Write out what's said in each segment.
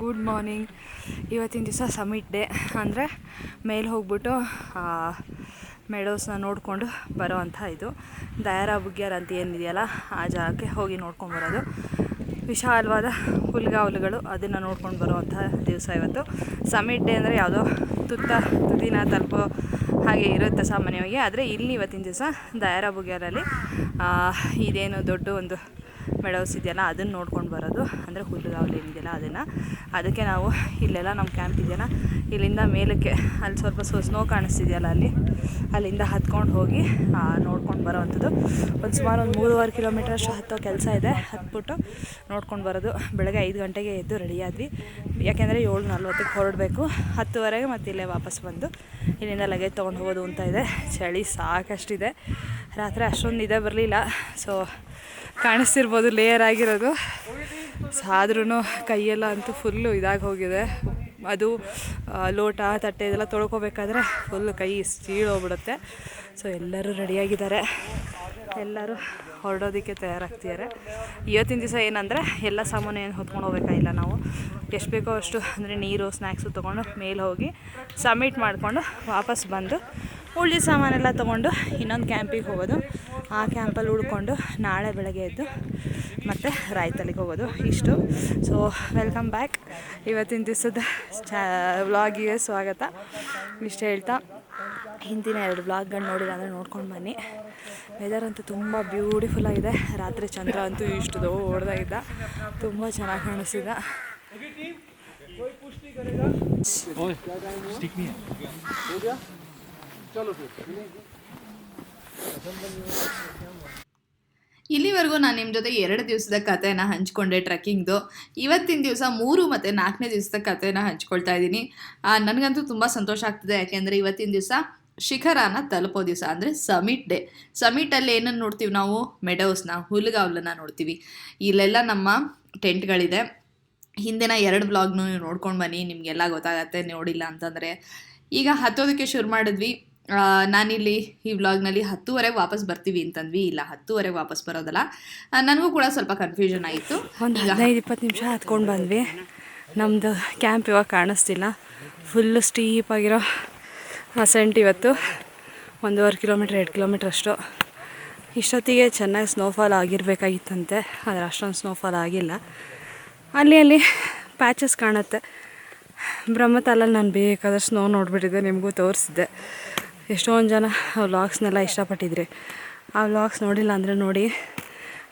Good morning. ಇವತ್ತಿನ ದಿವಸ summit day. ಅಂದರೆ ಮೇಲೆ ಹೋಗ್ಬಿಟ್ಟು ಮೆಡೋಸ್ನ ನೋಡಿಕೊಂಡು ಬರೋ ಅಂಥ ಇದು. ದಯಾರ ಬುಗ್ಯಾರ್ ಅಂತ ಏನಿದೆಯಲ್ಲ, ಆ ಜಾಗಕ್ಕೆ ಹೋಗಿ ನೋಡ್ಕೊಂಬರೋದು ವಿಶಾಲವಾದ ಹುಲ್ಗಾವಲುಗಳು ಅದನ್ನು ನೋಡ್ಕೊಂಡು ಬರುವಂಥ ದಿವಸ ಇವತ್ತು. ಸಮಿಟ್ ಡೇ ಅಂದರೆ ಯಾವುದೋ ತುತ್ತ ತುದಿನ ತಲುಪೋ ಹಾಗೆ ಇರುತ್ತೆ ಸಾಮಾನ್ಯವಾಗಿ. ಆದರೆ ಇಲ್ಲಿ ಇವತ್ತಿನ ದಿವಸ ದಯಾರ ಬುಗ್ಯಾರಲ್ಲಿ ಇದೇನು ದೊಡ್ಡ ಒಂದು ಮೆಡೋಸ್ ಇದೆಯಲ್ಲ, ಅದನ್ನು ನೋಡ್ಕೊಂಡು ಬರೋದು. ಅಂದರೆ ಹುಲ್ಲುಗಾವಲು ಏನಿದೆಯಲ್ಲ ಅದನ್ನು. ಅದಕ್ಕೆ ನಾವು ಇಲ್ಲೆಲ್ಲ ನಮ್ಮ ಕ್ಯಾಂಪ್ ಇದೆಯಲ್ಲ, ಇಲ್ಲಿಂದ ಮೇಲಕ್ಕೆ ಅಲ್ಲಿ ಸ್ವಲ್ಪ ಸೊ ಸ್ನೋ ಕಾಣಿಸ್ತಿದೆಯಲ್ಲ ಅಲ್ಲಿ, ಅಲ್ಲಿಂದ ಹತ್ಕೊಂಡು ಹೋಗಿ ನೋಡ್ಕೊಂಡು ಬರೋವಂಥದ್ದು. ಒಂದು ಸುಮಾರು ಒಂದು ಮೂರುವರೆ ಕಿಲೋಮೀಟರ್ ಅಷ್ಟು ಹತ್ತೋ ಕೆಲಸ ಇದೆ, ಹತ್ಬಿಟ್ಟು ನೋಡ್ಕೊಂಡು ಬರೋದು. ಬೆಳಗ್ಗೆ ಐದು ಗಂಟೆಗೆ ಎದ್ದು ರೆಡಿ ಆದ್ವಿ. ಯಾಕೆಂದರೆ ಏಳು ನಲ್ವತ್ತಕ್ಕೆ ಹೊರಡಬೇಕು. ಹತ್ತುವರೆಗೆ ಮತ್ತೆ ಇಲ್ಲೇ ವಾಪಸ್ ಬಂದು, ಇಲ್ಲಿಂದ ಲಗೇಜ್ ತೊಗೊಂಡು ಹೋಗೋದು ಅಂತ ಇದೆ. ಚಳಿ ಸಾಕಷ್ಟಿದೆ. ರಾತ್ರಿ ಅಷ್ಟೊಂದು ಇದೆ ಬರಲಿಲ್ಲ. ಸೊ ಕಾಣಿಸ್ತಿರ್ಬೋದು ಲೇಯರ್ ಆಗಿರೋದು. ಆದ್ರೂ ಕೈಯೆಲ್ಲ ಅಂತೂ ಫುಲ್ಲು ಇದಾಗಿ ಹೋಗಿದೆ. ಅದು ಲೋಟ, ತಟ್ಟೆ ಇದೆಲ್ಲ ತೊಳ್ಕೊಬೇಕಾದ್ರೆ ಫುಲ್ಲು ಕೈ ಹೋಗ್ಬಿಡುತ್ತೆ. ಸೊ ಎಲ್ಲರೂ ರೆಡಿಯಾಗಿದ್ದಾರೆ ಎಲ್ಲರೂ ಹೊರಡೋದಕ್ಕೆ ತಯಾರಾಗ್ತಿದ್ದಾರೆ. ಇವತ್ತಿನ ದಿವಸ ಏನಂದರೆ, ಎಲ್ಲ ಸಾಮಾನು ಏನು ಹೊತ್ಕೊಂಡು ಹೋಗ್ಬೇಕಾಗಿಲ್ಲ ನಾವು. ಎಷ್ಟು ಬೇಕೋ ಅಷ್ಟು, ಅಂದರೆ ನೀರು ಸ್ನ್ಯಾಕ್ಸು ತೊಗೊಂಡು ಮೇಲೆ ಹೋಗಿ ಸಬ್ಮಿಟ್ ಮಾಡಿಕೊಂಡು ವಾಪಸ್ ಬಂದು ಉಳಿದ ಸಾಮಾನೆಲ್ಲ ತೊಗೊಂಡು ಇನ್ನೊಂದು ಕ್ಯಾಂಪಿಗೆ ಹೋಗೋದು. ಆ ಕ್ಯಾಂಪಲ್ಲಿ ಉಳ್ಕೊಂಡು ನಾಳೆ ಬೆಳಗ್ಗೆ ಎದ್ದು ಮತ್ತು ರಾಯ್ತಲಿಗೆ ಹೋಗೋದು ಇಷ್ಟು. ಸೊ ವೆಲ್ಕಮ್ ಬ್ಯಾಕ್ ಇವತ್ತಿನ ದಿವಸದ ವ್ಲಾಗಿಗೆ ಸ್ವಾಗತ. ಇಷ್ಟು ಹೇಳ್ತಾ, ಹಿಂದಿನ ಎರಡು ವ್ಲಾಗ್ಗಳು ನೋಡಿಲ್ಲ ಅಂದರೆ ನೋಡ್ಕೊಂಡು ಬನ್ನಿ. ವೆದರ್ ಅಂತೂ ತುಂಬ ಬ್ಯೂಟಿಫುಲ್ ಆಗಿದೆ. ರಾತ್ರಿ ಚಂದ್ರ ಅಂತೂ ಇಷ್ಟು ದೊಡ್ಡದಾಗಿದ್ದ. ತುಂಬ ಚೆನ್ನಾಗಿ ಕಾಣಿಸ್ತಿದ್ದ ಇಲ್ಲಿವರೆಗೂ ನಾನು ನಿಮ್ಮ ಜೊತೆ ಎರಡು ದಿವಸದ ಕಥೆನ ಹಂಚ್ಕೊಂಡೆ ಟ್ರೆಕ್ಕಿಂಗ್ದು. ಇವತ್ತಿನ ದಿವಸ ಮೂರು ಮತ್ತು ನಾಲ್ಕನೇ ದಿವಸದ ಕಥೆನ ಹಂಚ್ಕೊಳ್ತಾ ಇದ್ದೀನಿ. ನನಗಂತೂ ತುಂಬ ಸಂತೋಷ ಆಗ್ತಿದೆ. ಯಾಕೆಂದರೆ ಇವತ್ತಿನ ದಿವಸ ಶಿಖರನ ತಲುಪೋ ದಿವಸ, ಅಂದರೆ ಸಮಿಟ್ ಡೇ. ಸಮಿಟಲ್ಲಿ ಏನನ್ನು ನೋಡ್ತೀವಿ ನಾವು? ಮೆಡೋಸ್ನ, ಹುಲ್ಗಾವ್ಲನ್ನ ನೋಡ್ತೀವಿ. ಇಲ್ಲೆಲ್ಲ ನಮ್ಮ ಟೆಂಟ್ಗಳಿದೆ. ಹಿಂದಿನ ಎರಡು ಬ್ಲಾಗ್ನೂ ನೋಡ್ಕೊಂಡು ಬನ್ನಿ, ನಿಮಗೆಲ್ಲ ಗೊತ್ತಾಗತ್ತೆ ನೋಡಿಲ್ಲ ಅಂತಂದರೆ. ಈಗ ಹತ್ತೋದಕ್ಕೆ ಶುರು ಮಾಡಿದ್ವಿ. ನಾನಿಲ್ಲಿ ಈ ವ್ಲಾಗ್ನಲ್ಲಿ ಹತ್ತುವರೆಗೆ ವಾಪಸ್ ಬರ್ತೀವಿ ಅಂತಂದ್ವಿ. ಇಲ್ಲ ಹತ್ತುವರೆಗೆ ವಾಪಸ್ ಬರೋದಲ್ಲ. ನನಗೂ ಕೂಡ ಸ್ವಲ್ಪ ಕನ್ಫ್ಯೂಷನ್ ಆಯಿತು. ಒಂದು ಹದಿನೈದು ಇಪ್ಪತ್ತು ನಿಮಿಷ ಹತ್ಕೊಂಡು ಬಂದ್ವಿ. ನಮ್ಮದು ಕ್ಯಾಂಪ್ ಇವಾಗ ಕಾಣಿಸ್ತಿಲ್ಲ. ಫುಲ್ಲು ಸ್ಟೀಪ್ ಆಗಿರೋ ಅಸೆಂಟ್ ಇವತ್ತು. ಒಂದೂವರೆ ಕಿಲೋಮೀಟ್ರ್ ಎರಡು ಕಿಲೋಮೀಟ್ರ್ ಅಷ್ಟು. ಇಷ್ಟೊತ್ತಿಗೆ ಚೆನ್ನಾಗಿ ಸ್ನೋಫಾಲ್ ಆಗಿರಬೇಕಾಗಿತ್ತಂತೆ. ಆದರೆ ಅಷ್ಟೊಂದು ಸ್ನೋಫಾಲ್ ಆಗಿಲ್ಲ. ಅಲ್ಲಿ ಅಲ್ಲಿ ಪ್ಯಾಚಸ್ ಕಾಣುತ್ತೆ. ಬ್ರಹ್ಮತಾಲಲ್ಲಿ ನಾನು ಬೇಕಾದಷ್ಟು ಸ್ನೋ ನೋಡಿಬಿಟ್ಟಿದ್ದೆ ನಿಮಗೂ ತೋರಿಸಿದ್ದೆ. ಎಷ್ಟೊಂದು ಜನ ವ್ಲಾಗ್ಸ್ನೆಲ್ಲ ಇಷ್ಟಪಟ್ಟಿದ್ರಿ. ಆ ವ್ಲಾಗ್ಸ್ ನೋಡಿಲ್ಲ ಅಂದರೆ ನೋಡಿ,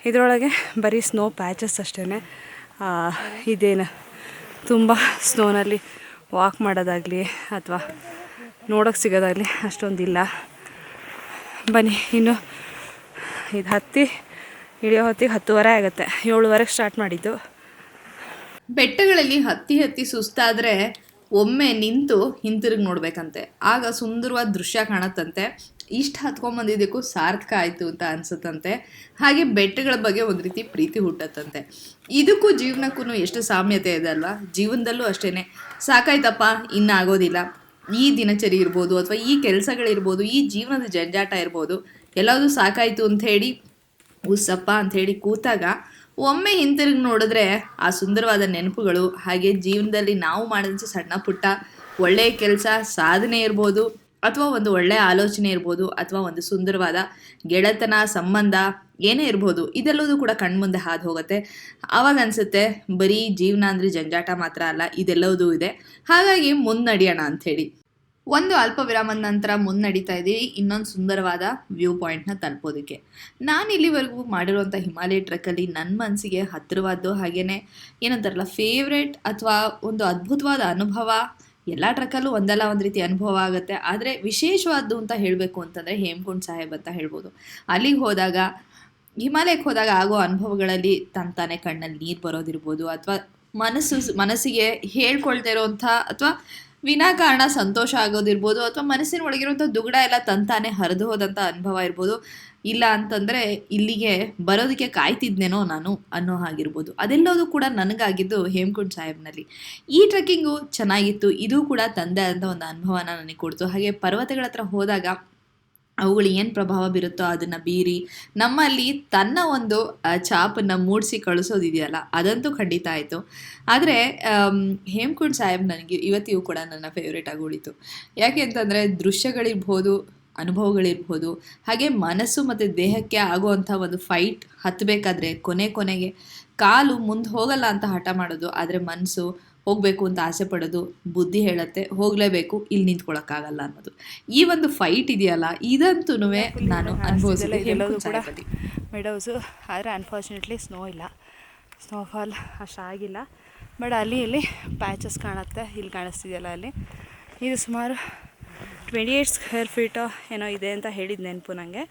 ಇದರೊಳಗೆ ಬರೀ ಸ್ನೋ ಪ್ಯಾಚಸ್ ಅಷ್ಟೇ ಇದೇನು ತುಂಬ ಸ್ನೋನಲ್ಲಿ ವಾಕ್ ಮಾಡೋದಾಗಲಿ ಅಥವಾ ನೋಡೋಕ್ಕೆ ಸಿಗೋದಾಗಲಿ ಅಷ್ಟೊಂದಿಲ್ಲ. ಬನ್ನಿ, ಇನ್ನು ಇದು ಹತ್ತಿ, ಇಳಿಯೋ ಹೊತ್ತಿಗೆ ಹತ್ತುವರೆ ಆಗುತ್ತೆ. ಏಳುವರೆಗೆ ಸ್ಟಾರ್ಟ್ ಮಾಡಿದ್ದು. ಬೆಟ್ಟಗಳಲ್ಲಿ ಹತ್ತಿ ಹತ್ತಿ ಸುಸ್ತಾದರೆ ಒಮ್ಮೆ ನಿಂತು ಹಿಂತಿರುಗಿ ನೋಡ್ಬೇಕಂತೆ. ಆಗ ಸುಂದರವಾದ ದೃಶ್ಯ ಕಾಣತ್ತಂತೆ. ಇಷ್ಟು ಹತ್ಕೊಂಬಂದಿದ್ದಕ್ಕೂ ಸಾರ್ಥಕ ಆಯಿತು ಅಂತ ಅನ್ಸುತ್ತಂತೆ. ಹಾಗೆ ಬೆಟ್ಟಗಳ ಬಗ್ಗೆ ಒಂದು ರೀತಿ ಪ್ರೀತಿ ಹುಟ್ಟತ್ತಂತೆ. ಇದಕ್ಕೂ ಜೀವನಕ್ಕೂ ಎಷ್ಟು ಸಾಮ್ಯತೆ ಇದೆ ಅಲ್ವಾ? ಜೀವನದಲ್ಲೂ ಅಷ್ಟೇ ಸಾಕಾಯ್ತಪ್ಪ, ಇನ್ನೂ ಆಗೋದಿಲ್ಲ. ಈ ದಿನಚರಿ ಇರ್ಬೋದು ಅಥವಾ ಈ ಕೆಲಸಗಳಿರ್ಬೋದು, ಈ ಜೀವನದ ಜಂಜಾಟ ಇರ್ಬೋದು ಎಲ್ಲದೂ ಸಾಕಾಯಿತು ಉಸ್ಸಪ್ಪ ಅಂತ ಹೇಳಿ ಕೂತಾಗ ಒಮ್ಮೆ ಹಿಂತಿರುಗಿ ನೋಡಿದ್ರೆ ಆ ಸುಂದರವಾದ ನೆನಪುಗಳು ಹಾಗೆ ಜೀವನದಲ್ಲಿ ನಾವು ಮಾಡಿದಂಥ ಸಣ್ಣ ಪುಟ್ಟ ಒಳ್ಳೆಯ ಕೆಲಸ, ಸಾಧನೆ ಇರ್ಬೋದು ಅಥವಾ ಒಂದು ಒಳ್ಳೆಯ ಆಲೋಚನೆ ಇರ್ಬೋದು ಅಥವಾ ಒಂದು ಸುಂದರವಾದ ಗೆಳೆತನ, ಸಂಬಂಧ ಏನೇ ಇರ್ಬೋದು, ಇದೆಲ್ಲದೂ ಕೂಡ ಕಣ್ಮುಂದೆ ಹಾದು ಹೋಗುತ್ತೆ. ಆವಾಗ ಅನ್ಸುತ್ತೆ, ಬರೀ ಜೀವನ ಅಂದರೆ ಜಂಜಾಟ ಮಾತ್ರ ಅಲ್ಲ, ಇದೆಲ್ಲದೂ ಇದೆ. ಹಾಗಾಗಿ ಮುನ್ನಡೆಯೋಣ ಅಂಥೇಳಿ. ಒಂದು ಅಲ್ಪ ವಿರಾಮದ ನಂತರ ಮುನ್ನಡೀತಾ ಇದ್ದೀವಿ ಇನ್ನೊಂದು ಸುಂದರವಾದ ವ್ಯೂ ಪಾಯಿಂಟ್ನ ತಲುಪೋದಕ್ಕೆ. ನಾನು ಇಲ್ಲಿವರೆಗೂ ಮಾಡಿರುವಂಥ ಹಿಮಾಲಯ ಟ್ರೆಕ್ಕಲ್ಲಿ ನನ್ನ ಮನಸ್ಸಿಗೆ ಹತ್ತಿರವಾದ್ದು ಹಾಗೆಯೇ ಏನಂತಾರಲ್ಲ ಫೇವ್ರೆಟ್ ಅಥವಾ ಒಂದು ಅದ್ಭುತವಾದ ಅನುಭವ. ಎಲ್ಲ ಟ್ರಕ್ಕಲ್ಲೂ ಒಂದಲ್ಲ, ಒಂದು ರೀತಿ ಅನುಭವ ಆಗುತ್ತೆ. ಆದರೆ ವಿಶೇಷವಾದ್ದು ಅಂತ ಹೇಳಬೇಕು ಅಂತಂದರೆ ಹೇಮಕುಂಡ್ ಸಾಹೇಬ್ ಅಂತ ಹೇಳ್ಬೋದು. ಅಲ್ಲಿಗೆ ಹೋದಾಗ ಹಿಮಾಲಯಕ್ಕೆ ಹೋದಾಗ ಆಗೋ ಅನುಭವಗಳಲ್ಲಿ ತನ್ನ ತಾನೇ ಕಣ್ಣಲ್ಲಿ ನೀರು ಬರೋದಿರ್ಬೋದು. ಅಥವಾ ಮನಸ್ಸು, ಮನಸ್ಸಿಗೆ ಹೇಳ್ಕೊಳ್ತಾ ಇರೋವಂಥ ಅಥವಾ ವಿನಾಕಾರಣ ಸಂತೋಷ ಆಗೋದಿರ್ಬೋದು ಅಥವಾ ಮನಸ್ಸಿನ ಒಳಗಿರುವಂಥ ದುಗುಡ ಎಲ್ಲ ತಂತಾನೆ ಹರಿದು ಹೋದಂಥ ಅನುಭವ ಇರ್ಬೋದು. ಇಲ್ಲ ಅಂತಂದರೆ ಇಲ್ಲಿಗೆ ಬರೋದಕ್ಕೆ ಕಾಯ್ತಿದ್ನೇನೋ ನಾನು ಅನ್ನೋ ಹಾಗಿರ್ಬೋದು. ಅದೆಲ್ಲವೂ ಕೂಡ ನನಗಾಗಿದ್ದು ಹೇಮಕುಂಡ್ ಸಾಹೇಬ್ನಲ್ಲಿ. ಈ ಟ್ರೆಕ್ಕಿಂಗು ಚೆನ್ನಾಗಿತ್ತು. ಇದು ಕೂಡ ತಂದೆ ಆದಂಥ ಒಂದು ಅನುಭವನ ನನಗೆ ಕೊಡ್ತು. ಹಾಗೆ ಪರ್ವತಗಳ ಹತ್ರ ಹೋದಾಗ ಅವುಗಳು ಏನು ಪ್ರಭಾವ ಬೀರುತ್ತೋ ಅದನ್ನು ಬೀರಿ ನಮ್ಮಲ್ಲಿ ತನ್ನ ಒಂದು ಛಾಪನ್ನು ಮೂಡಿಸಿ ಕಳಿಸೋದಿದೆಯಲ್ಲ, ಅದಂತೂ ಖಂಡಿತ ಆಯಿತು. ಆದರೆ ಹೇಮಕುಂಡ್ ಸಾಹೇಬ್ ನನಗೆ ಇವತ್ತಿಗೂ ಕೂಡ ನನ್ನ ಫೇವ್ರೇಟ್ ಆಗಿ ಉಳಿತು. ಯಾಕೆ ಅಂತಂದರೆ, ದೃಶ್ಯಗಳಿರ್ಬೋದು, ಅನುಭವಗಳಿರ್ಬೋದು, ಹಾಗೆ ಮನಸ್ಸು ಮತ್ತು ದೇಹಕ್ಕೆ ಆಗುವಂಥ ಒಂದು ಫೈಟ್ ಹತ್ತಬೇಕಾದ್ರೆ ಕೊನೆ ಕೊನೆಗೆ, ಕಾಲು ಮುಂದೆ ಹೋಗಲ್ಲ ಅಂತ ಹಠ ಮಾಡೋದು, ಆದರೆ ಮನಸ್ಸು ಹೋಗಬೇಕು ಅಂತ ಆಸೆ ಪಡೋದು ಬುದ್ಧಿ ಹೇಳುತ್ತೆ ಹೋಗಲೇಬೇಕು ಇಲ್ಲಿ ನಿಂತ್ಕೊಳ್ಳೋಕ್ಕಾಗಲ್ಲ ಅನ್ನೋದು. ಈ ಒಂದು ಫೈಟ್ ಇದೆಯಲ್ಲ ಇದಂತೂ ನಾನು ಹೇಮಕುಂಡ್ ಮೆಡೋಸು ಆದರೆ ಅನ್ಫಾರ್ಚುನೇಟ್ಲಿ ಸ್ನೋ ಇಲ್ಲ. ಸ್ನೋಫಾಲ್ ಅಷ್ಟಾಗಿಲ್ಲ ಬಟ್ ಅಲ್ಲಿ ಇಲ್ಲಿ ಪ್ಯಾಚಸ್ ಕಾಣುತ್ತೆ ಇಲ್ಲಿ ಕಾಣಿಸ್ತಿದೆಯಲ್ಲ ಅಲ್ಲಿ. ಇದು ಸುಮಾರು ಟ್ವೆಂಟಿ ಏಯ್ಟ್ ಸ್ಕ್ವೇರ್ ಫೀಟು ಏನೋ ಇದೆ ಅಂತ ಹೇಳಿದ ನೆನಪು ನನಗೆ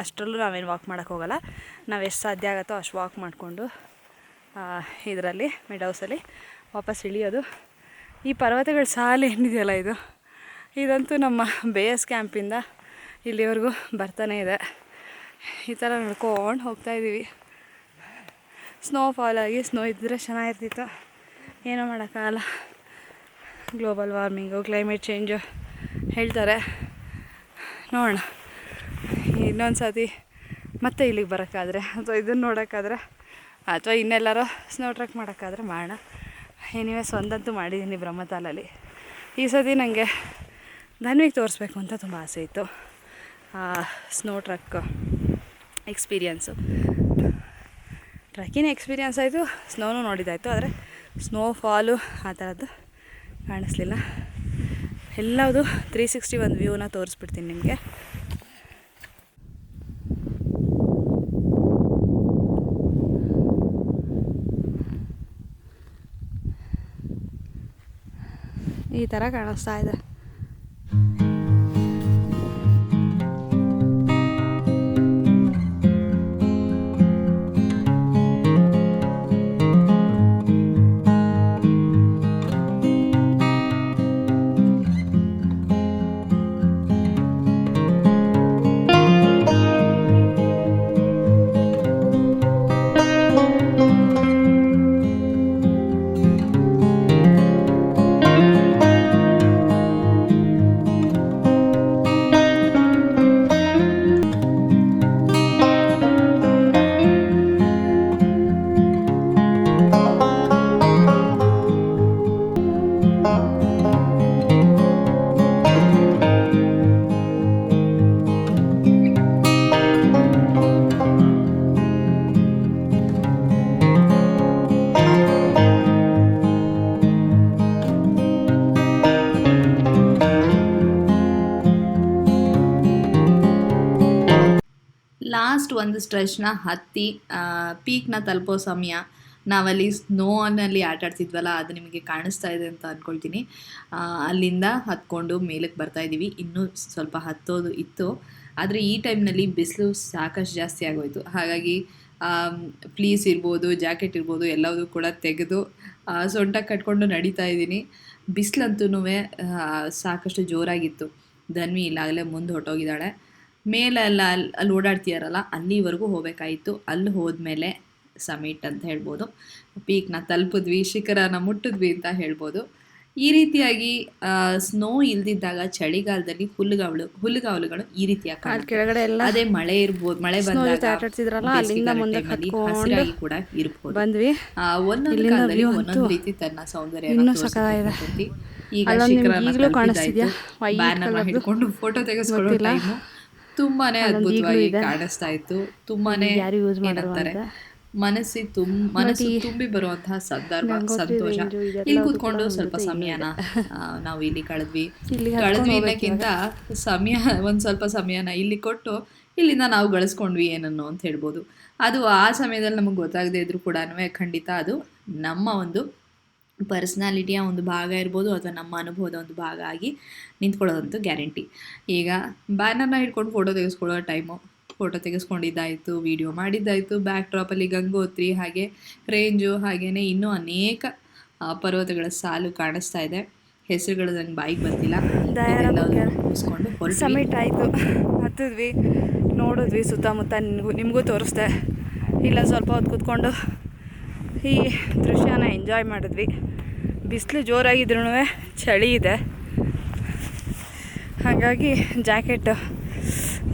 ಅಷ್ಟರಲ್ಲೂ ನಾವೇನು ವಾಕ್ ಮಾಡೋಕ್ಕೋಗಲ್ಲ ನಾವು ಎಷ್ಟು ಸಾಧ್ಯ ಆಗುತ್ತೋ ಅಷ್ಟು ವಾಕ್ ಮಾಡಿಕೊಂಡು ಇದರಲ್ಲಿ ಮಿಡ್ ಹೌಸಲ್ಲಿ ವಾಪಸ್ ಇಳಿಯೋದು. ಈ ಪರ್ವತಗಳ ಸಾಲು ಏನಿದೆಯಲ್ಲ ಇದು? ಇದಂತೂ ನಮ್ಮ ಬೇಯಸ್ ಕ್ಯಾಂಪಿಂದ ಇಲ್ಲಿವರೆಗೂ ಬರ್ತಾನೆ ಇದೆ. ಈ ಥರ ನಡ್ಕೊಂಡು ಹೋಗ್ತಾ ಇದ್ದೀವಿ. ಸ್ನೋ ಫಾಲ್ ಆಗಿ ಸ್ನೋ ಇದ್ದರೆ ಚೆನ್ನಾಗಿರ್ತಿತ್ತು. ಏನೂ ಮಾಡೋಕ್ಕಾಗಲ್ಲ. ಗ್ಲೋಬಲ್ ವಾರ್ಮಿಂಗು ಕ್ಲೈಮೇಟ್ ಚೇಂಜು ಹೇಳ್ತಾರೆ. ನೋಡೋಣ. ಇನ್ನೊಂದು ಸತಿ ಮತ್ತೆ ಇಲ್ಲಿಗೆ ಬರೋಕ್ಕಾದ್ರೆ, ಅಥವಾ ಇದನ್ನು ನೋಡೋಕ್ಕಾದ್ರೆ ಅಥವಾ ಇನ್ನೆಲ್ಲರೂ ಸ್ನೋ ಟ್ರಕ್ ಮಾಡೋಕ್ಕಾದ್ರೆ ಮಾಡೋಣ ಎನಿವೇಸ್ ಒಂದಂತೂ ಮಾಡಿದ್ದೀನಿ ಬ್ರಹ್ಮತಾಲಲ್ಲಿ. ಈ ಸತಿ ನನಗೆ ಧನ್ವಿಗೆ ತೋರಿಸ್ಬೇಕು ಅಂತ ತುಂಬ ಆಸೆ ಇತ್ತು. ಸ್ನೋ ಟ್ರಕ್ ಎಕ್ಸ್ಪೀರಿಯನ್ಸು ಟ್ರಕ್ಕಿನ ಎಕ್ಸ್ಪೀರಿಯನ್ಸ್ ಆಯಿತು ಸ್ನೋನು ನೋಡಿದ್ದಾಯಿತು, ಆದರೆ ಸ್ನೋ ಫಾಲು ಆ ಥರದ್ದು ಕಾಣಿಸ್ಲಿಲ್ಲ. ಎಲ್ಲದು ತ್ರೀ ಸಿಕ್ಸ್ಟಿ ಒಂದು ವ್ಯೂನ ತೋರಿಸ್ಬಿಡ್ತೀನಿ ನಿಮಗೆ. ಈ ಥರ ಕಾಣಿಸ್ತಾ ಇದೆ. ಒಂದು ಸ್ಟ್ರೆಚ್ನ ಹತ್ತಿ ಪೀಕ್ನ ತಲುಪೋ ಸಮಯ ನಾವಲ್ಲಿ ಸ್ನೋನಲ್ಲಿ ಆಟ ಆಡ್ತಿದ್ವಲ್ಲ, ಅದು ನಿಮಗೆ ಕಾಣಿಸ್ತಾ ಇದೆ ಅಂತ ಅಂದ್ಕೊಳ್ತೀನಿ ಅಲ್ಲಿಂದ ಹತ್ಕೊಂಡು ಮೇಲಕ್ಕೆ ಬರ್ತಾ ಇದ್ದೀವಿ. ಇನ್ನೂ ಸ್ವಲ್ಪ ಹತ್ತೋದು ಇತ್ತು. ಆದರೆ ಈ ಟೈಮ್ನಲ್ಲಿ ಬಿಸಿಲು ಸಾಕಷ್ಟು ಜಾಸ್ತಿ ಆಗೋಯಿತು. ಹಾಗಾಗಿ ಪ್ಲೀಸ್ ಇರ್ಬೋದು ಜಾಕೆಟ್ ಇರ್ಬೋದು ಎಲ್ಲವೂ ಕೂಡ ತೆಗೆದು ಸೊಂಟ ಕಟ್ಕೊಂಡು ನಡೀತಾ ಇದ್ದೀನಿ. ಬಿಸಿಲಂತೂ ಸಾಕಷ್ಟು ಜೋರಾಗಿತ್ತು. ಧನ್ವಿ ಇಲ್ಲಾಗಲೇ ಮುಂದೆ ಹೊಟ್ಟೋಗಿದ್ದಾಳೆ ಮೇಲೆಲ್ಲ ಅಲ್ಲಿ ಅಲ್ಲಿ ಓಡಾಡ್ತೀಯಾರಲ್ಲ ಅಲ್ಲಿವರೆಗೂ ಹೋಗಬೇಕಾಯಿತು. ಅಲ್ಲಿ ಹೋದ್ಮೇಲೆ ಸಮಿಟ್ ಅಂತ ಹೇಳ್ಬೋದು. ಪೀಕ್ನ ತಲುಪಿದ್ವಿ ಶಿಖರನ ಮುಟ್ಟಿದ್ವಿ ಅಂತ ಹೇಳ್ಬೋದು. ಈ ರೀತಿಯಾಗಿ ಸ್ನೋ ಇಲ್ದಿದ್ದಾಗ ಚಳಿಗಾಲದಲ್ಲಿ ಹುಲ್ಲುಗಾವಲು ಹುಲ್ಲುಗಾವಲುಗಳು ಈ ರೀತಿಯಾಗಿ ಕೆಳಗಡೆ ಎಲ್ಲ ಅದೇ ಮಳೆ ಇರ್ಬೋದು ಮಳೆ ಬಂದಾಗ ಅಲ್ಲಿಂದ ಹಸಿರಾಗಿ ಕೂಡ ಇರ್ಬೋದು. ಬಂದ್ವಿ. ಒಂದೊಂದು ಕಾಲದಲ್ಲಿ ಒಂದೊಂದು ರೀತಿ ತನ್ನ ಸೌಂದರ್ಯ ಈಗ ಶಿಖರ ಕಾಣಿಸ್ತಿದ್ಯಾ? white ಹಿಡ್ಕೊಂಡು ಫೋಟೋ ತೆಗೆಸ್ಕೊಳ್ಳೋ ಟೈಮು ತುಂಬಾನೇ ಅದ್ಭುತವಾಗಿ. ಕಾಣಿಸ್ತಾ ಇತ್ತು. ತುಂಬಾನೇ ಏನಂತಾರೆ ಮನಸ್ಸಿ ಮನಸ್ಸಿಗೆ ತುಂ ಮನಸ್ಸು ತುಂಬಿ ಬರುವಂತಹ ಸಂದರ್ಭ ಸಂತೋಷ. ಇಲ್ಲಿ ಕೂತ್ಕೊಂಡು ಸ್ವಲ್ಪ ಸಮಯನ ನಾವು ಇಲ್ಲಿ ಕಳೆದ್ವಿ. ಕಳೆದ್ವಿ ಹೋಗ್ಬೇಕು ಅನ್ನೋಕ್ಕಿಂತ ಸಮಯ ಒಂದ್ ಸ್ವಲ್ಪ ಸಮಯನ ಇಲ್ಲಿ ಕೊಟ್ಟು ಇಲ್ಲಿಂದ ನಾವು ಗಳಿಸ್ಕೊಂಡ್ವಿ ಏನನ್ನು ಅಂತ ಹೇಳ್ಬೋದು. ಅದು ಆ ಸಮಯದಲ್ಲಿ ನಮಗೆ ಗೊತ್ತಾಗದೇ ಇದ್ರೂ ಕೂಡ ಖಂಡಿತ ಅದು ನಮ್ಮ ಒಂದು ಪರ್ಸ್ನಾಲಿಟಿಯ ಒಂದು ಭಾಗ ಇರ್ಬೋದು ಅಥವಾ ನಮ್ಮ ಅನುಭವದ ಒಂದು ಭಾಗ ಆಗಿ ನಿಂತ್ಕೊಳ್ಳೋದಂತೂ ಗ್ಯಾರಂಟಿ ಈಗ ಬ್ಯಾನರ್ನ ಹಿಡ್ಕೊಂಡು ಫೋಟೋ ತೆಗೆಸ್ಕೊಳ್ಳೋ ಟೈಮು ಫೋಟೋ ತೆಗೆಸ್ಕೊಂಡಿದ್ದಾಯಿತು ವಿಡಿಯೋ ಮಾಡಿದ್ದಾಯಿತು ಬ್ಯಾಕ್ ಡ್ರಾಪಲ್ಲಿ ಗಂಗೋತ್ರಿ ಹಾಗೆ ರೇಂಜು ಹಾಗೆಯೇ ಇನ್ನೂ ಅನೇಕ ಪರ್ವತಗಳ ಸಾಲು ಕಾಣಿಸ್ತಾ ಇದೆ. ಹೆಸರುಗಳು ನಂಗೆ ಬಾಯಿಗೆ ಬರ್ತಿಲ್ಲ. ಮುಗಿಸ್ಕೊಂಡು ಸಮಿಟ್ ಆಯಿತು. ಹತ್ತಿದ್ವಿ ನೋಡಿದ್ವಿ ಸುತ್ತಮುತ್ತ ನಿಮಗೂ ನಿಮಗೂ ತೋರಿಸ್ದೆ. ಇಲ್ಲ ಸ್ವಲ್ಪ ಹೊತ್ತು ಕೂತ್ಕೊಂಡು ಈ ದೃಶ್ಯನ ಎಂಜಾಯ್ ಮಾಡಿದ್ವಿ. ಬಿಸಿಲು ಜೋರಾಗಿದ್ರೂ ಚಳಿ ಇದೆ. ಹಾಗಾಗಿ ಜಾಕೆಟ್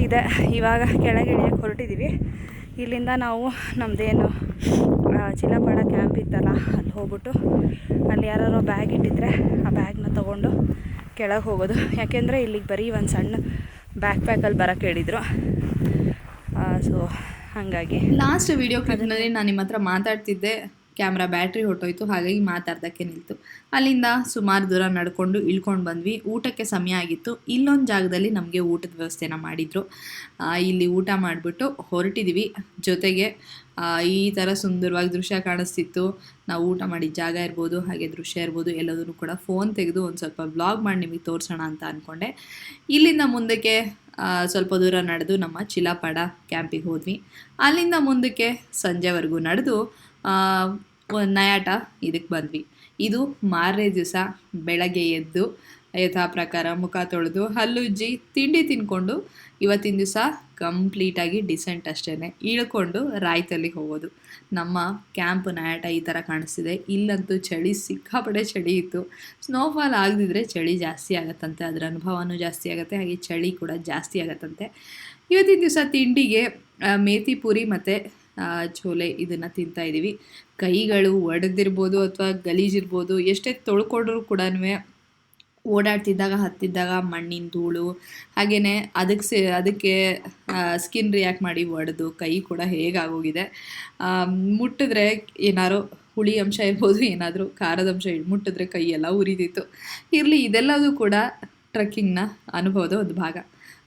ಇದೆ. ಇವಾಗ ಕೆಳಗೆ ಇಳಿಯಕ್ಕೆ ಹೊರಟಿದ್ದೀವಿ ಇಲ್ಲಿಂದ ನಾವು ನಮ್ಮದೇನು ಚಿನ್ನಪಾಡ ಕ್ಯಾಂಪ್ ಇತ್ತಲ್ಲ ಅಲ್ಲಿ ಹೋಗ್ಬಿಟ್ಟು ಅಲ್ಲಿ ಯಾರೋ ಬ್ಯಾಗ್ ಇಟ್ಟಿದ್ರೆ ಆ ಬ್ಯಾಗ್ನ ತೊಗೊಂಡು ಕೆಳಗೆ ಹೋಗೋದು. ಯಾಕೆಂದರೆ ಇಲ್ಲಿಗೆ ಬರೀ ಒಂದು ಸಣ್ಣ ಬ್ಯಾಕ್ ಪ್ಯಾಕಲ್ಲಿ ಬರೋಕ್ಕೆ ಹೇಳಿದರು. ಸೊ ಹಾಗಾಗಿ ಲಾಸ್ಟ್ ವೀಡಿಯೋ ಕ್ಲಿಪ್ನಲ್ಲಿ ನಾನು ನಿಮ್ಮ ಹತ್ರ ಮಾತಾಡ್ತಿದ್ದೆ. ಕ್ಯಾಮ್ರಾ ಬ್ಯಾಟ್ರಿ ಹೊಟ್ಟೋಯ್ತು ಹಾಗಾಗಿ ಮಾತಾಡ್ದಕ್ಕೆ ನಿಲ್ತು. ಅಲ್ಲಿಂದ ಸುಮಾರು ದೂರ ನಡ್ಕೊಂಡು ಇಳ್ಕೊಂಡು ಬಂದ್ವಿ. ಊಟಕ್ಕೆ ಸಮಯ ಆಗಿತ್ತು. ಇಲ್ಲೊಂದು ಜಾಗದಲ್ಲಿ ನಮಗೆ ಊಟದ ವ್ಯವಸ್ಥೆನ ಮಾಡಿದರು. ಇಲ್ಲಿ ಊಟ ಮಾಡಿಬಿಟ್ಟು ಹೊರಟಿದ್ದೀವಿ ಜೊತೆಗೆ ಈ ಥರ ಸುಂದರವಾಗಿ ದೃಶ್ಯ ಕಾಣಿಸ್ತಿತ್ತು. ನಾವು ಊಟ ಮಾಡಿದ ಜಾಗ ಇರ್ಬೋದು, ಹಾಗೆ ದೃಶ್ಯ ಇರ್ಬೋದು, ಎಲ್ಲದನ್ನು ಕೂಡ ಫೋನ್ ತೆಗೆದು ಒಂದು ಸ್ವಲ್ಪ ಬ್ಲಾಗ್ ಮಾಡಿ ನಿಮಗೆ ತೋರಿಸೋಣ ಅಂತ ಅಂದ್ಕೊಂಡೆ ಇಲ್ಲಿಂದ ಮುಂದಕ್ಕೆ ಸ್ವಲ್ಪ ದೂರ ನಡೆದು ನಮ್ಮ ಚಿಲಾಪಾಡ ಕ್ಯಾಂಪಿಗೆ ಹೋದ್ವಿ. ಅಲ್ಲಿಂದ ಮುಂದಕ್ಕೆ ಸಂಜೆವರೆಗೂ ನಡೆದು ನಯಾಟ ಇದಕ್ಕೆ ಬಂದ್ವಿ. ಇದು ಮಾರನೇ ದಿವಸ ಬೆಳಗ್ಗೆ ಎದ್ದು ಯಥಾ ಪ್ರಕಾರ ಮುಖ ತೊಳೆದು ಹಲ್ಲುಜ್ಜಿ ತಿಂಡಿ ತಿನ್ಕೊಂಡು ಇವತ್ತಿನ ದಿವಸ ಕಂಪ್ಲೀಟಾಗಿ ಡಿಸೆಂಟ್ ಅಷ್ಟೇ ಇಳ್ಕೊಂಡು ರಾಯ್ತಲ್ಲಿ ಹೋಗೋದು. ನಮ್ಮ ಕ್ಯಾಂಪ್ ನಯಾಟ ಈ ಥರ ಕಾಣಿಸ್ತಿದೆ. ಇಲ್ಲಂತೂ ಚಳಿ ಸಿಕ್ಕಾಪಡೆ ಚಳಿ ಇತ್ತು. ಸ್ನೋಫಾಲ್ ಆಗದಿದ್ರೆ ಚಳಿ ಜಾಸ್ತಿ ಆಗತ್ತಂತೆ. ಅದರ ಅನುಭವನೂ ಜಾಸ್ತಿ ಆಗುತ್ತೆ. ಹಾಗೆ ಚಳಿ ಕೂಡ ಜಾಸ್ತಿ ಆಗತ್ತಂತೆ. ಇವತ್ತಿನ ದಿವಸ ತಿಂಡಿಗೆ ಮೇತಿ ಪೂರಿ ಮತ್ತು ಚೋಲೆ ಇದನ್ನು ತಿಂತಾ ಇದ್ದೀವಿ ಕೈಗಳು ಒಡೆದಿರ್ಬೋದು ಅಥವಾ ಗಲೀಜಿರ್ಬೋದು, ಎಷ್ಟೇ ತೊಳ್ಕೊಂಡ್ರು ಕೂಡ ಓಡಾಡ್ತಿದ್ದಾಗ, ಹತ್ತಿದ್ದಾಗ ಮಣ್ಣಿನ ಧೂಳು ಹಾಗೆಯೇ ಅದಕ್ಕೆ ಸೇ, ಅದಕ್ಕೆ ಸ್ಕಿನ್ ರಿಯಾಕ್ಟ್ ಮಾಡಿ ಒಡೆದು ಕೈ ಕೂಡ ಹೇಗಾಗೋಗಿದೆ. ಮುಟ್ಟಿದ್ರೆ ಏನಾರೋ ಹುಳಿ ಅಂಶ ಇರ್ಬೋದು, ಏನಾದರೂ ಖಾರದ ಅಂಶ ಮುಟ್ಟಿದ್ರೆ ಕೈ ಎಲ್ಲ ಉರಿದಿತ್ತು. ಇರಲಿ, ಇದೆಲ್ಲದೂ ಕೂಡ ಟ್ರಕ್ಕಿಂಗ್ನ ಅನುಭವದ ಒಂದು ಭಾಗ.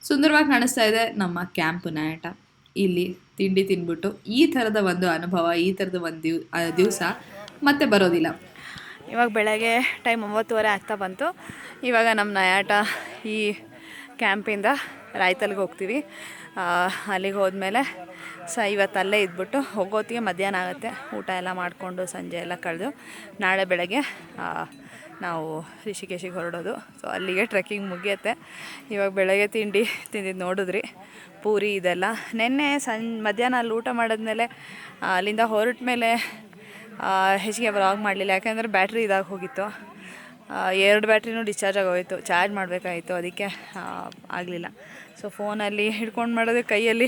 ಸುಂದರವಾಗಿ ಕಾಣಿಸ್ತಾ ಇದೆ ನಮ್ಮ ಕ್ಯಾಂಪ್ ನಾಯಟ ಇಲ್ಲಿ ತಿಂಡಿ ತಿಂದ್ಬಿಟ್ಟು ಈ ಥರದ ಒಂದು ಅನುಭವ, ಈ ಥರದ ಒಂದು ದಿವ್ ದಿವಸ ಮತ್ತೆ ಬರೋದಿಲ್ಲ. ಇವಾಗ ಬೆಳಗ್ಗೆ ಟೈಮ್ ಒಂಬತ್ತುವರೆ ಆಗ್ತಾ ಬಂತು. ಇವಾಗ ನಮ್ಮ ನಯಾಟ ಈ ಕ್ಯಾಂಪಿಂದ ರಾಯ್ತಲ್ಗೆ ಹೋಗ್ತೀವಿ. ಅಲ್ಲಿಗೆ ಹೋದ್ಮೇಲೆ ಸ ಇವತ್ತು ಅಲ್ಲೇ ಇದ್ಬಿಟ್ಟು ಹೋಗೋತ್ತಿಗೆ ಮಧ್ಯಾಹ್ನ ಆಗುತ್ತೆ. ಊಟ ಎಲ್ಲ ಮಾಡಿಕೊಂಡು ಸಂಜೆ ಎಲ್ಲ ಕಳೆದು ನಾಳೆ ಬೆಳಗ್ಗೆ ನಾವು ರಿಷಿಕೇಶಿಗೆ ಹೊರಡೋದು. ಸೊ ಅಲ್ಲಿಗೆ ಟ್ರೆಕ್ಕಿಂಗ್ ಮುಗಿಯುತ್ತೆ. ಇವಾಗ ಬೆಳಗ್ಗೆ ತಿಂಡಿ ತಿಂದಿದ್ದು ನೋಡಿದ್ರಿ. ಪೂರಿ ಇದೆಲ್ಲ. ನಿನ್ನೆ ಸಂ ಮಧ್ಯಾಹ್ನ ಅಲ್ಲಿ ಊಟ ಮಾಡಿದ್ಮೇಲೆ ಅಲ್ಲಿಂದ ಹೊರಟ ಮೇಲೆ ಹೆಚ್ಚಿಗೆ ವ್ಲಾಗ್ ಮಾಡಲಿಲ್ಲ. ಯಾಕೆಂದರೆ ಬ್ಯಾಟ್ರಿ ಇದಾಗಿ ಹೋಗಿತ್ತು. ಎರಡು ಬ್ಯಾಟ್ರಿನೂ ಡಿಸ್ಚಾರ್ಜ್ ಆಗೋಯಿತು ಚಾರ್ಜ್ ಮಾಡಬೇಕಾಗಿತ್ತು ಅದಕ್ಕೆ ಆಗಲಿಲ್ಲ. ಸೊ ಫೋನಲ್ಲಿ ಹಿಡ್ಕೊಂಡು ಮಾಡೋದು ಕೈಯಲ್ಲಿ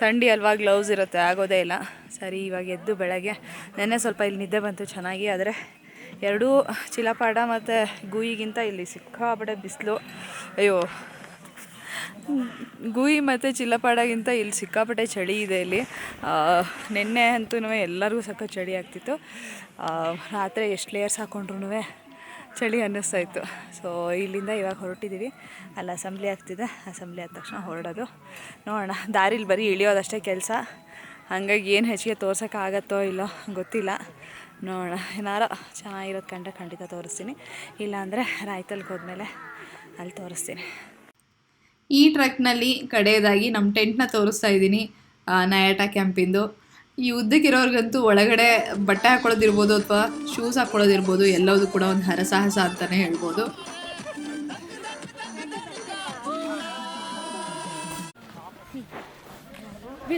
ಥಂಡಿ ಅಲ್ವಾ, ಗ್ಲೌಸ್ ಇರುತ್ತೆ, ಆಗೋದೇ ಇಲ್ಲ. ಸರಿ, ಇವಾಗ ಎದ್ದು ಬೆಳಗ್ಗೆ. ನೆನ್ನೆ ಸ್ವಲ್ಪ ಇಲ್ಲಿ ನಿದ್ದೆ ಬಂತು ಚೆನ್ನಾಗಿ, ಆದರೆ ಎರಡೂ ಚಿಲಪಾಡ ಮತ್ತು ಗೂಯಿಗಿಂತ ಇಲ್ಲಿ ಸಿಕ್ಕಾಪಟ್ಟೆ ಬಿಸಿಲು. ಅಯ್ಯೋ. ಗುಯಿ ಮತ್ತು ಚಿಲ್ಲಪಾಡಗಿಂತ ಇಲ್ಲಿ ಸಿಕ್ಕಾಪಟ್ಟೆ ಚಳಿ ಇದೆ ಇಲ್ಲಿ. ನಿನ್ನೆ ಅಂತೂ ಎಲ್ಲರಿಗೂ ಸಕ್ಕ ಚಳಿ ಆಗ್ತಿತ್ತು. ರಾತ್ರಿ ಎಷ್ಟು ಲೇಯರ್ಸ್ ಹಾಕ್ಕೊಂಡ್ರು ಚಳಿ ಅನ್ನಿಸ್ತಾ ಇತ್ತು. ಸೊ ಇಲ್ಲಿಂದ ಇವಾಗ ಹೊರಟಿದ್ದೀವಿ ಅಲ್ಲಿ ಅಸೆಂಬ್ಲಿ ಆಗ್ತಿದೆ. ಅಸೆಂಬ್ಲಿ ಆದ ತಕ್ಷಣ ಹೊರಡೋದು. ನೋಡೋಣ. ದಾರಿಲಿ ಬರೀ ಇಳಿಯೋದಷ್ಟೇ ಕೆಲಸ. ಹಾಗಾಗಿ ಏನು ಹೆಚ್ಚಿಗೆ ತೋರ್ಸೋಕ್ಕಾಗತ್ತೋ ಇಲ್ಲೋ ಗೊತ್ತಿಲ್ಲ. ನೋಡೋಣ. ಏನಾರ ಚೆನ್ನಾಗಿರೋದು ಕಂಡ ಖಂಡಿತ ತೋರಿಸ್ತೀನಿ. ಇಲ್ಲಾಂದರೆ ರಾಯ್ತಲ್ಗೆ ಹೋದ್ಮೇಲೆ ಅಲ್ಲಿ ತೋರಿಸ್ತೀನಿ. ಈ ಟ್ರಕ್ನಲ್ಲಿ ಕಡೆಯದಾಗಿ ನಮ್ಮ ಟೆಂಟ್ನ ತೋರಿಸ್ತಾ ಇದ್ದೀನಿ ನಯಾಟ ಕ್ಯಾಂಪಿಂದು. ಈ ಉದ್ದಕ್ಕಿರೋರ್ಗಂತೂ ಒಳಗಡೆ ಬಟ್ಟೆ ಹಾಕೊಳ್ಳೋದಿರ್ಬೋದು ಅಥವಾ ಶೂಸ್ ಹಾಕೊಳ್ಳೋದಿರ್ಬೋದು ಎಲ್ಲವೂ ಕೂಡ ಒಂದು ಹರಸಾಹಸ ಅಂತಲೇ ಹೇಳ್ಬೋದು. ಈ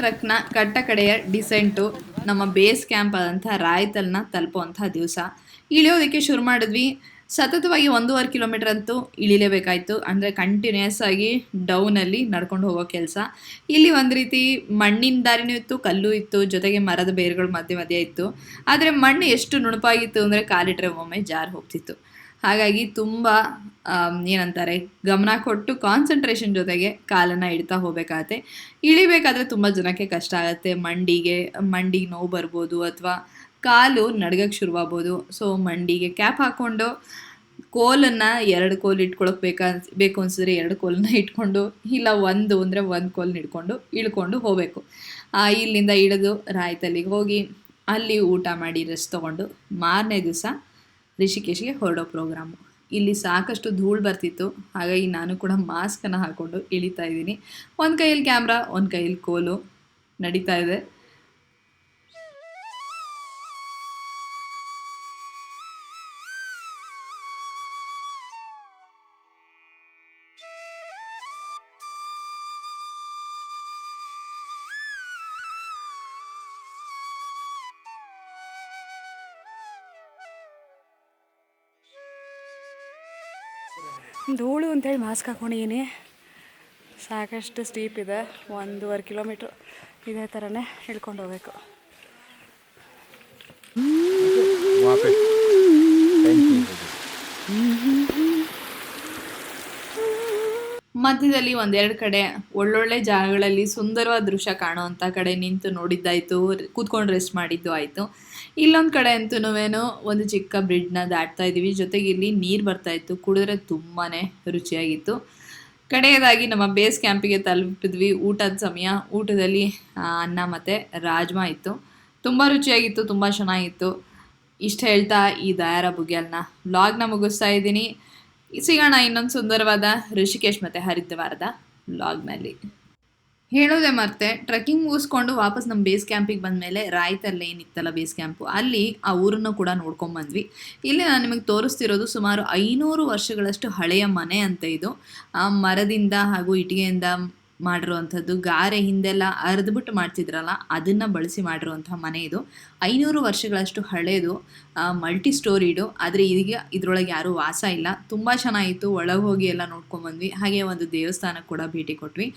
ಟ್ರಕ್ನ ಕಟ್ಟ ಕಡೆಯ ಡಿಸೆಂಟು ನಮ್ಮ ಬೇಸ್ ಕ್ಯಾಂಪ್ ಆದಂಥ ರಾಯ್ತಲ್ನ ತಲುಪುವಂಥ ದಿವಸ. ಇಳಿಯೋದಕ್ಕೆ ಶುರು ಮಾಡಿದ್ವಿ. ಸತತವಾಗಿ ಒಂದೂವರೆ ಕಿಲೋಮೀಟರ್ ಅಂತೂ ಇಳಿಲೇಬೇಕಾಯಿತು. ಅಂದರೆ ಕಂಟಿನ್ಯೂಸ್ ಆಗಿ ಡೌನಲ್ಲಿ ನಡ್ಕೊಂಡು ಹೋಗೋ ಕೆಲಸ. ಇಲ್ಲಿ ಒಂದು ರೀತಿ ಮಣ್ಣಿನ ದಾರಿನೂ ಇತ್ತು, ಕಲ್ಲು ಇತ್ತು, ಜೊತೆಗೆ ಮರದ ಬೇರುಗಳು ಮಧ್ಯೆ ಮಧ್ಯೆ ಇತ್ತು. ಆದರೆ ಮಣ್ಣು ಎಷ್ಟು ನುಣುಪಾಗಿತ್ತು ಅಂದರೆ ಕಾಲಿಟ್ರೆ ಒಮ್ಮೆ ಜಾರು ಹೋಗ್ತಿತ್ತು. ಹಾಗಾಗಿ ತುಂಬ ಏನಂತಾರೆ, ಗಮನ ಕೊಟ್ಟು ಕಾನ್ಸಂಟ್ರೇಷನ್ ಜೊತೆಗೆ ಕಾಲನ್ನು ಇಡ್ತಾ ಹೋಗಬೇಕಾಗತ್ತೆ. ಇಳಿಬೇಕಾದ್ರೆ ತುಂಬ ಜನಕ್ಕೆ ಕಷ್ಟ ಆಗುತ್ತೆ. ಮಂಡಿಗೆ ಮಂಡಿಗೆ ನೋವು ಬರ್ಬೋದು ಅಥವಾ ಕಾಲು ನಡ್ಗಕ್ಕೆ ಶುರುವಾಗ್ಬೋದು. ಸೊ ಮಂಡಿಗೆ ಕ್ಯಾಪ್ ಹಾಕ್ಕೊಂಡು ಕೋಲನ್ನು ಎರಡು ಕೋಲ್ ಇಟ್ಕೊಳಕ್ ಬೇಕಾ, ಬೇಕು ಅನ್ಸಿದ್ರೆ ಎರಡು ಕೋಲನ್ನ ಇಟ್ಕೊಂಡು, ಇಲ್ಲ ಒಂದು ಅಂದರೆ ಒಂದು ಕೋಲ್ನ ಇಟ್ಕೊಂಡು, ಇಳ್ಕೊಂಡು ಹೋಗಬೇಕು. ಇಲ್ಲಿಂದ ಇಳಿದು ರಾಯ್ತಲ್ಲಿಗೆ ಹೋಗಿ ಅಲ್ಲಿ ಊಟ ಮಾಡಿ ರೆಸ್ಟ್ ತೊಗೊಂಡು ಮಾರನೇ ದಿವಸ ರಿಷಿಕೇಶ್ಗೆ ಹೊರಡೋ ಪ್ರೋಗ್ರಾಮು. ಇಲ್ಲಿ ಸಾಕಷ್ಟು ಧೂಳು ಬರ್ತಿತ್ತು. ಹಾಗಾಗಿ ನಾನು ಕೂಡ ಮಾಸ್ಕನ್ನು ಹಾಕ್ಕೊಂಡು ಇಳಿತಾ ಇದ್ದೀನಿ. ಒಂದು ಕೈಯಲ್ಲಿ ಕ್ಯಾಮ್ರಾ, ಒಂದು ಕೈಯಲ್ಲಿ ಕೋಲು ನಡೀತಾ ಇದೆ. ಧೂಳು ಅಂತೇಳಿ ಮಾಸ್ಕ್ ಹಾಕೊಂಡಿದ್ದೀನಿ. ಸಾಕಷ್ಟು ಸ್ಟೀಪ್ ಇದೆ. ಒಂದೂವರೆ ಕಿಲೋಮೀಟ್ರ್ ಇದೇ ಥರನೇ ಹಿಡ್ಕೊಂಡು ಹೋಗ್ಬೇಕು. ಮಧ್ಯದಲ್ಲಿ ಒಂದೆರಡು ಕಡೆ ಒಳ್ಳೊಳ್ಳೆ ಜಾಗಗಳಲ್ಲಿ ಸುಂದರವಾದ ದೃಶ್ಯ ಕಾಣುವಂಥ ಕಡೆ ನಿಂತು ನೋಡಿದ್ದಾಯಿತು ಕೂತ್ಕೊಂಡು ರೆಸ್ಟ್ ಮಾಡಿದ್ದು ಆಯಿತು. ಇಲ್ಲೊಂದು ಕಡೆ ಅಂತೂ ಒಂದು ಚಿಕ್ಕ ಬ್ರಿಡ್ನ ದಾಟ್ತಾ ಇದ್ದೀವಿ. ಜೊತೆಗೆ ಇಲ್ಲಿ ನೀರು ಬರ್ತಾ ಇತ್ತು. ಕುಡಿದ್ರೆ ತುಂಬಾ ರುಚಿಯಾಗಿತ್ತು. ಕಡೆಯದಾಗಿ ನಮ್ಮ ಬೇಸ್ ಕ್ಯಾಂಪಿಗೆ ತಲುಪಿದ್ವಿ. ಊಟದ ಸಮಯ. ಊಟದಲ್ಲಿ ಅನ್ನ ಮತ್ತು ರಾಜ್ಮಾ ಇತ್ತು. ತುಂಬ ರುಚಿಯಾಗಿತ್ತು, ತುಂಬ ಚೆನ್ನಾಗಿತ್ತು. ಇಷ್ಟು ಹೇಳ್ತಾ ಈ ದಯಾರ ಬುಗ್ಯಾಲ್ನ ವ್ಲಾಗ್ನ ಮುಗಿಸ್ತಾ ಇದ್ದೀನಿ. ಸಿಗೋಣ ಇನ್ನೊಂದು ಸುಂದರವಾದ ಋಷಿಕೇಶ್ ಮತ್ತು ಹರಿದ್ವಾರದ ಲಾಗ್ನಲ್ಲಿ ಹೇಳೋದೆ ಮತ್ತೆ ಟ್ರೆಕ್ಕಿಂಗ್ ಮುಗಿಸ್ಕೊಂಡು ವಾಪಸ್ ನಮ್ಮ ಬೇಸ್ ಕ್ಯಾಂಪಿಗೆ ಬಂದಮೇಲೆ ರಾಯ್ತಲ್ಲಿ ಏನಿತ್ತಲ್ಲ ಬೇಸ್ ಕ್ಯಾಂಪು, ಅಲ್ಲಿ ಆ ಊರನ್ನು ಕೂಡ ನೋಡ್ಕೊಂಬಂದ್ವಿ. ಇಲ್ಲಿ ನಾನು ನಿಮಗೆ ತೋರಿಸ್ತಿರೋದು ಸುಮಾರು ಐನೂರು ವರ್ಷಗಳಷ್ಟು ಹಳೆಯ ಮನೆ ಅಂತ ಇದು. ಆ ಮರದಿಂದ ಹಾಗೂ ಇಟ್ಟಿಗೆಯಿಂದ ಮಾಡಿರುವಂಥದ್ದು, ಗಾರೆ ಹಿಂದೆಲ್ಲ ಅರ್ದ್ಬಿಟ್ಟು ಮಾಡ್ತಿದ್ರಲ್ಲ, ಅದನ್ನು ಬಳಸಿ ಮಾಡಿರುವಂಥ ಮನೆ ಇದು. ಐನೂರು ವರ್ಷಗಳಷ್ಟು ಹಳೆಯದು ಮಲ್ಟಿ ಸ್ಟೋರಿಡು ಆದರೆ ಈಗ ಇದರೊಳಗೆ ಯಾರೂ ವಾಸ ಇಲ್ಲ. ತುಂಬ ಚೆನ್ನಾಗಿತ್ತು, ಒಳಗೆ ಹೋಗಿ ಎಲ್ಲ ನೋಡ್ಕೊಂಬಂದ್ವಿ ಹಾಗೆ ಒಂದು ದೇವಸ್ಥಾನಕ್ಕೆ ಕೂಡ ಭೇಟಿ ಕೊಟ್ವಿ.